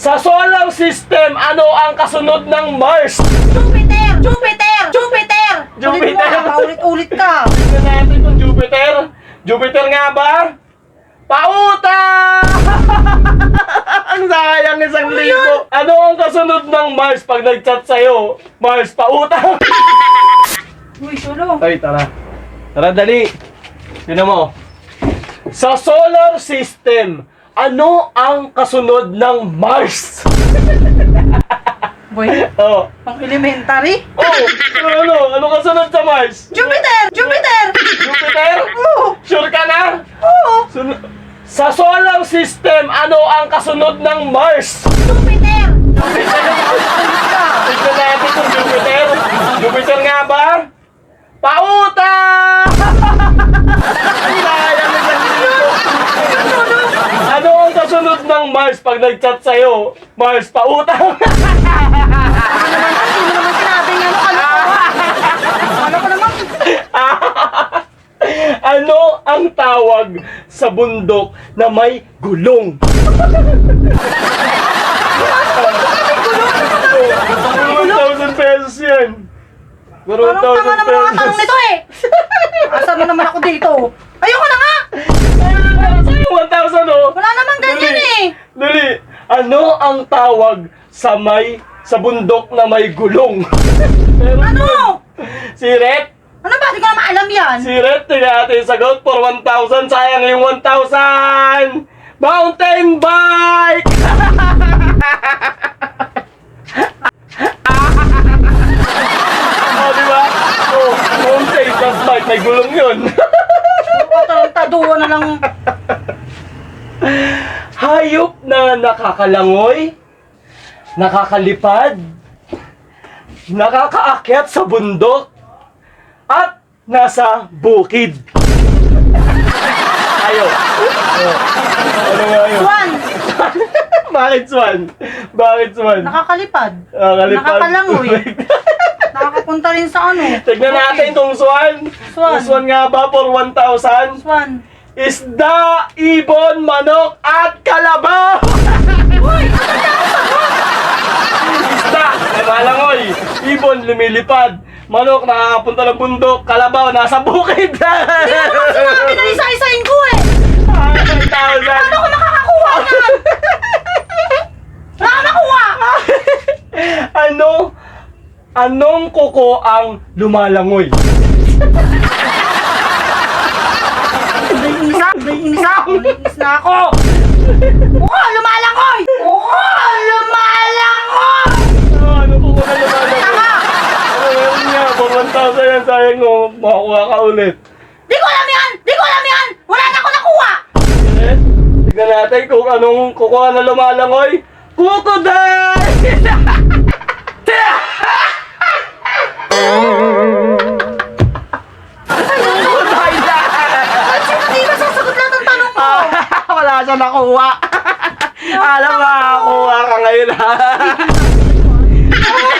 Sa solar system, ano ang kasunod ng Mars? Jupiter! Jupiter! Jupiter! Ulit mo, Jupiter. paulit-ulit ka. Tingnan natin kung Jupiter. Jupiter nga ba? Pauta! ang sayang isang libo. Ano ang kasunod ng Mars pag nag-chat sa'yo? Mars, pauta! Uy, sulo. Ay, tara. Tara, dali. Sino mo? Sa solar system, ano ang kasunod ng Mars? Boy, Oh. pang elementary. Oh, ano, ano? Ano kasunod sa Mars? Jupiter! Jupiter! Jupiter? Oo! Sure ka na? Oo! Sun- sa solar system, ano ang kasunod ng Mars? Jupiter! Tignan natin kung Jupiter. Jupiter nga ba? Pauta! Ang sayang isang libo. Ano ang kasunod ng Mars pag nag-chat sa'yo? Mars, pauta! Ano naman? Sino naman sinabi niya? Ano ka Ano ko naman? ano ang tawag sa bundok na may gulong? Gulong? 1,000 pesos yan. Parang tama 1,000 naman mga tanong pesos. nito eh. Asa mo naman ako dito? Ayoko na nga! Sa'yo 1,000 oh. Wala naman ganyan Dali. eh. Dali. Ano ang tawag sa may sa bundok na may gulong? Meron Ano? yun. Si Ret? Ano ba? Di ko naman alam yan. Si Ret, tingnan natin yung sagot for 1,000. Sayang yung 1,000! Mountain bike! oh, di ba? Oh, mountain plus bike. May gulong yun. Taduwa na lang. Hayop na nakakalangoy, nakakalipad, nakakaakyat sa bundok, at nasa bukid. Ayo. Oh. Ano nga yun? Swan! Bakit swan? Bakit swan? Nakakalipad. Nakakalipad. Nakakalangoy. Nakakapunta rin sa ano. Tignan natin kung swan. Swan. Kung swan nga ba for 1,000? Swan. Isda, ibon, manok, at kalabaw! Isda, namalangoy. Ibon, lumilipad. Manok, nakakapunta ng bundok. Kalabaw, nasa bukid. Hindi mo naman sinabi na isa-isahin ko eh. Paano ko makakakuha yan? Wala ka makuha! ano? Anong kuko ang lumalangoy? Naiinis na, naiinis na ako, naiinis na ako! 1,000 yan, sayang mo, makakuha ka ulit. Di ko alam yan! Di ko alam yan! Wala na ako nakuha! Eh, Tignan natin kung anong kukuha na lumalangoy. Crocodile! Sino di ba sasagot lahat ng tanong ko? Wala siya nakuha. Alam mo, nakakuha ka ngayon ha.